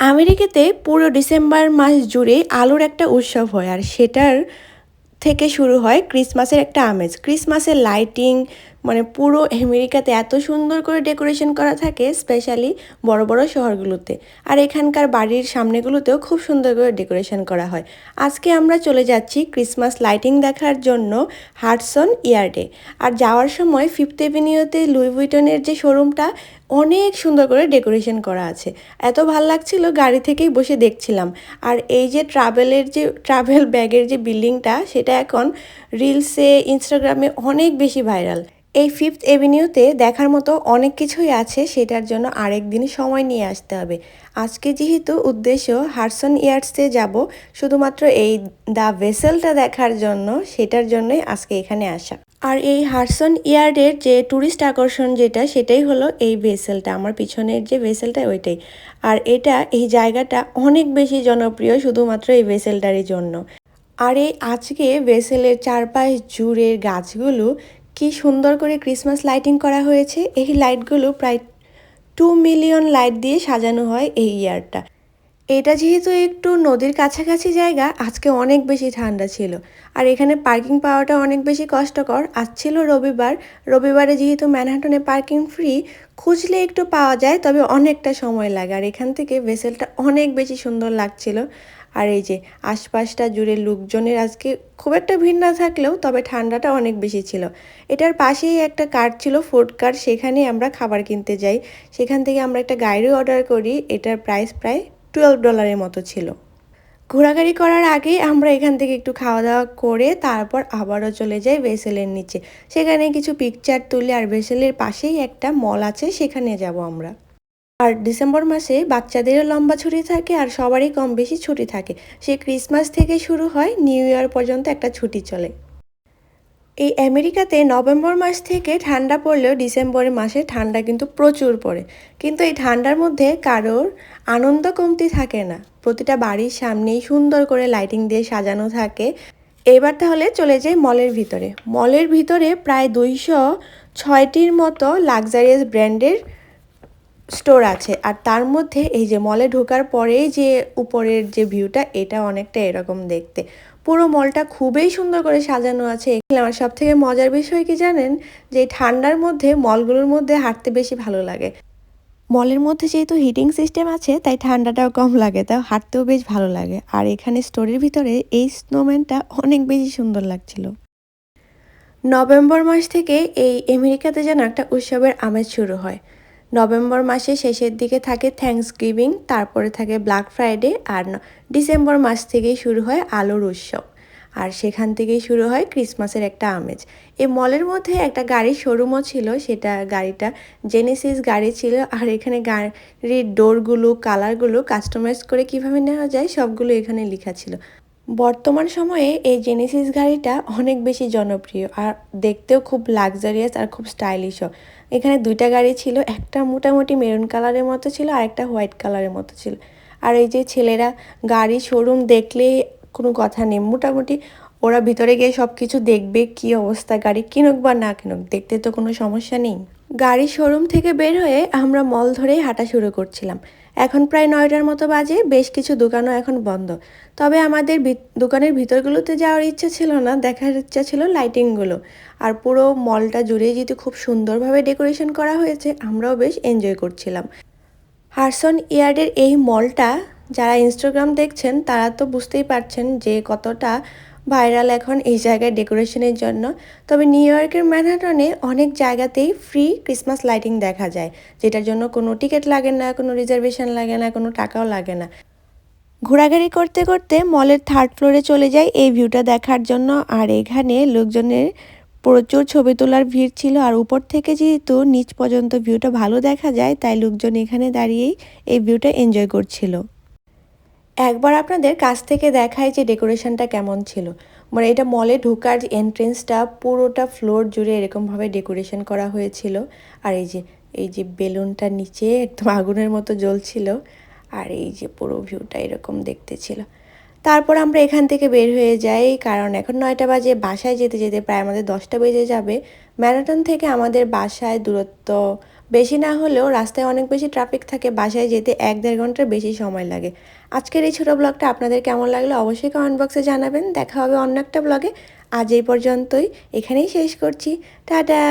আমেরিকাতে পুরো ডিসেম্বর মাস জুড়ে আলোর একটা উৎসব হয় আর সেটার থেকে শুরু হয় ক্রিসমাসের একটা আমেজ। ক্রিসমাসের লাইটিং মানে পুরো আমেরিকাতে এত সুন্দর করে ডেকোরেশন করা থাকে স্পেশালি বড় বড় শহরগুলোতে। আর এখানকার বাড়ির সামনেগুলোতেও খুব সুন্দর করে ডেকোরেশন করা হয়। আজকে আমরা চলে যাচ্ছি ক্রিসমাস লাইটিং দেখার জন্য হার্টসন ইয়ার্ডে আর যাওয়ার সময় ফিফথ এভিনিউতে লুই উইটনের যে শোরুমটা অনেক সুন্দর করে ডেকোরেশন করা আছে। এত ভালো লাগছিল, গাড়ি থেকেই বসে দেখছিলাম। আর এই যে ট্রাভেলের যে ট্রাভেল ব্যাগের যে বিল্ডিংটা সেটা এখন রিলসে, ইনস্টাগ্রামে অনেক বেশি ভাইরাল। এই ফিফথ এভিনিউতে দেখার মতো অনেক কিছুই আছে, সেটার জন্য আরেক দিন সময় নিয়ে আসতে হবে। আজকে যেহেতু উদ্দেশ্য হারসন ইয়ার্সে যাব, শুধুমাত্র এই দ্য ভেসেলটা দেখার জন্য, সেটার জন্যই আজকে এখানে আসা। আর এই হারসন ইয়ার্ডের যে ট্যুরিস্ট আকর্ষণ যেটা, সেটাই হলো এই ভেসেলটা। আমার পিছনের যে ভেসেলটা, ওইটাই। আর এটা, এই জায়গাটা অনেক বেশি জনপ্রিয় শুধুমাত্র এই ভেসেলটারই জন্য। আর এই আজকে ভেসেলের চারপাশ জুড়ে গাছগুলো কি সুন্দর করে ক্রিসমাস লাইটিং করা হয়েছে। এই লাইটগুলো প্রায় টু মিলিয়ন লাইট দিয়ে সাজানো হয় এই ইয়ারটা এটা যেহেতু একটু নদীর কাছাকাছি জায়গা, আজকে অনেক বেশি ঠান্ডা ছিল। আর এখানে পার্কিং পাওয়াটা অনেক বেশি কষ্টকর। আজ ছিল রবিবার। রবিবারে যেহেতু ম্যানহাটনে পার্কিং ফ্রি খুঁজলে একটু পাওয়া যায়, তবে অনেকটা সময় লাগে। আর এখান থেকে ভেসেলটা অনেক বেশি সুন্দর লাগছিল। আর এই যে আশপাশটা জুড়ে লোকজনের আজকে খুব একটা ভিড় না থাকলেও তবে ঠান্ডাটা অনেক বেশি ছিল। এটার পাশেই একটা কার্ট ছিল, ফুড কার্ট সেখানে আমরা খাবার কিনতে যাই। সেখান থেকে আমরা একটা গাড়ি অর্ডার করি, এটার প্রাইস প্রায় টুয়েলভ ডলারের মতো ছিল। ঘোরাঘুরি করার আগেই আমরা এখান থেকে একটু খাওয়া দাওয়া করে তারপর আবারও চলে যাই ভেসেলের নিচে। সেখানে কিছু পিকচার তুলে আর ভেসেলের পাশেই একটা মল আছে, সেখানে যাব আমরা। আর ডিসেম্বর মাসে বাচ্চাদেরও লম্বা ছুটি থাকে আর সবারই কম বেশি ছুটি থাকে। সে ক্রিসমাস থেকে শুরু হয়, নিউ ইয়ার পর্যন্ত একটা ছুটি চলে। এই আমেরিকাতে নভেম্বর মাস থেকে ঠান্ডা পড়লেও ডিসেম্বরের মাসে ঠান্ডা কিন্তু প্রচুর পড়ে। কিন্তু এই ঠান্ডার মধ্যে কারোর আনন্দ কমতি থাকে না। প্রতিটা বাড়ির সামনেই সুন্দর করে লাইটিং দিয়ে সাজানো থাকে। এবার তাহলে চলে যাই মলের ভিতরে। মলের ভিতরে প্রায় দুইশো ছয়টির মতো লাক্সারিয়াস ব্র্যান্ডের স্টোর আছে। আর তার মধ্যে এই যে মলে ঢোকার পরেই যে উপরের যে ভিউটা এটা অনেকটা এরকম দেখতে। পুরো মলটা খুবই সুন্দর করে সাজানো আছে। আমার সব থেকে মজার বিষয় কি জানেন? যে ঠান্ডার মধ্যে মলগুলোর মধ্যে হাঁটতে বেশি ভালো লাগে। মলের মধ্যে যেহেতু হিটিং সিস্টেম আছে, তাই ঠান্ডাটাও কম লাগে, তাও হাঁটতেও বেশ ভালো লাগে। আর এখানে স্টোরের ভিতরে এই স্নোম্যানটা অনেক বেশি সুন্দর লাগছিল। নভেম্বর মাস থেকে এই আমেরিকাতে যেন একটা উৎসবের আমেজ শুরু হয়। নভেম্বর মাসে শেষের দিকে থাকে থ্যাংকস গিভিং তারপরে থাকে ব্ল্যাক ফ্রাইডে আর ডিসেম্বর মাস থেকেই শুরু হয় আলোর উৎসব। আর সেখান থেকেই শুরু হয় ক্রিসমাসের একটা আমেজ। এই মলের মধ্যে একটা গাড়ির শোরুমও ছিল, সেটা গাড়িটা জেনেসিস গাড়ি ছিল, আর এখানে গাড়ির ডোরগুলো কালারগুলো কাস্টমাইজ করে কীভাবে নেওয়া যায় সবগুলো এখানে লেখা ছিল। বর্তমান সময়ে এই জেনেসিস গাড়িটা অনেক বেশি জনপ্রিয় আর দেখতেও খুব লাক্সারিয়াস আর খুব স্টাইলিশও এখানে দুইটা গাড়ি ছিল, একটা মোটামুটি মেরুন কালারের মতো ছিল আর একটা হোয়াইট কালারের মতো ছিল। আর এই যে ছেলেরা গাড়ি শোরুম দেখলে কোনো কথা নেই, মোটামুটি ওরা ভিতরে গিয়ে সব কিছু দেখবে কি অবস্থা গাড়ি, কিনুক বা না কিনুক, দেখতে তো কোনো সমস্যা নেই। গাড়ি শোরুম থেকে বের হয়ে আমরা মল ধরেই হাঁটা শুরু করছিলাম। এখন প্রায় নয়টার মতো বাজে, বেশ কিছু দোকানও এখন বন্ধ। তবে আমাদের দোকানের ভিতরগুলোতে যাওয়ার ইচ্ছা ছিল না, দেখার ইচ্ছা ছিল লাইটিংগুলো। আর পুরো মলটা জুড়ে যেহেতু খুব সুন্দরভাবে ডেকোরেশন করা হয়েছে, আমরাও বেশ এনজয় করছিলাম। হারসন ইয়ার্ডের এই মলটা যারা ইনস্টাগ্রাম দেখছেন, তারা তো বুঝতেই পারছেন যে কতটা ভাইরাল এখন এই জায়গায় ডেকোরেশনের জন্য। তবে নিউ ইয়র্কের ম্যানহাটনে অনেক জায়গাতেই ফ্রি ক্রিসমাস লাইটিং দেখা যায়, যেটার জন্য কোনো টিকিট লাগে না, কোনো রিজার্ভেশন লাগে না, কোনো টাকাও লাগে না। ঘোরাঘুরি করতে করতে মলের থার্ড ফ্লোরে চলে যাই এই ভিউটা দেখার জন্য। আর এখানে লোকজনের প্রচুর ছবি তোলার ভিড় ছিল, আর উপর থেকে যেহেতু নিচ পর্যন্ত ভিউটা ভালো দেখা যায়, তাই লোকজন এখানে দাঁড়িয়েই এই ভিউটা এনজয় করছিল। একবার আপনাদের কাছ থেকে দেখায় যে ডেকোরেশনটা কেমন ছিল। মানে এটা মলে ঢোকার এন্ট্রেন্সটা পুরোটা ফ্লোর জুড়ে এরকমভাবে ডেকোরেশন করা হয়েছিল। আর এই যে এই যে বেলুনটা নিচে একদম আগুনের মতো জ্বলছিল। আর এই যে পুরো ভিউটা এরকম দেখতে ছিল। তারপর আমরা এখান থেকে বের হয়ে যাই, কারণ এখন নয়টা বাজে, বাসায় যেতে যেতে প্রায় আমাদের দশটা বেজে যাবে। ম্যারাথন থেকে আমাদের বাসায় দূরত্ব বেশি না হলেও রাস্তায় অনেক বেশি ট্রাফিক থাকে, বাসায় যেতে এক দেড় ঘণ্টার বেশি সময় লাগে। আজকের এই ছোটো ব্লগটা আপনাদের কেমন লাগল অবশ্যই কমেন্ট বক্সে জানাবেন। দেখা হবে অন্য একটা ব্লগে আজ এই পর্যন্তই, এখানেই শেষ করছি। টাটা!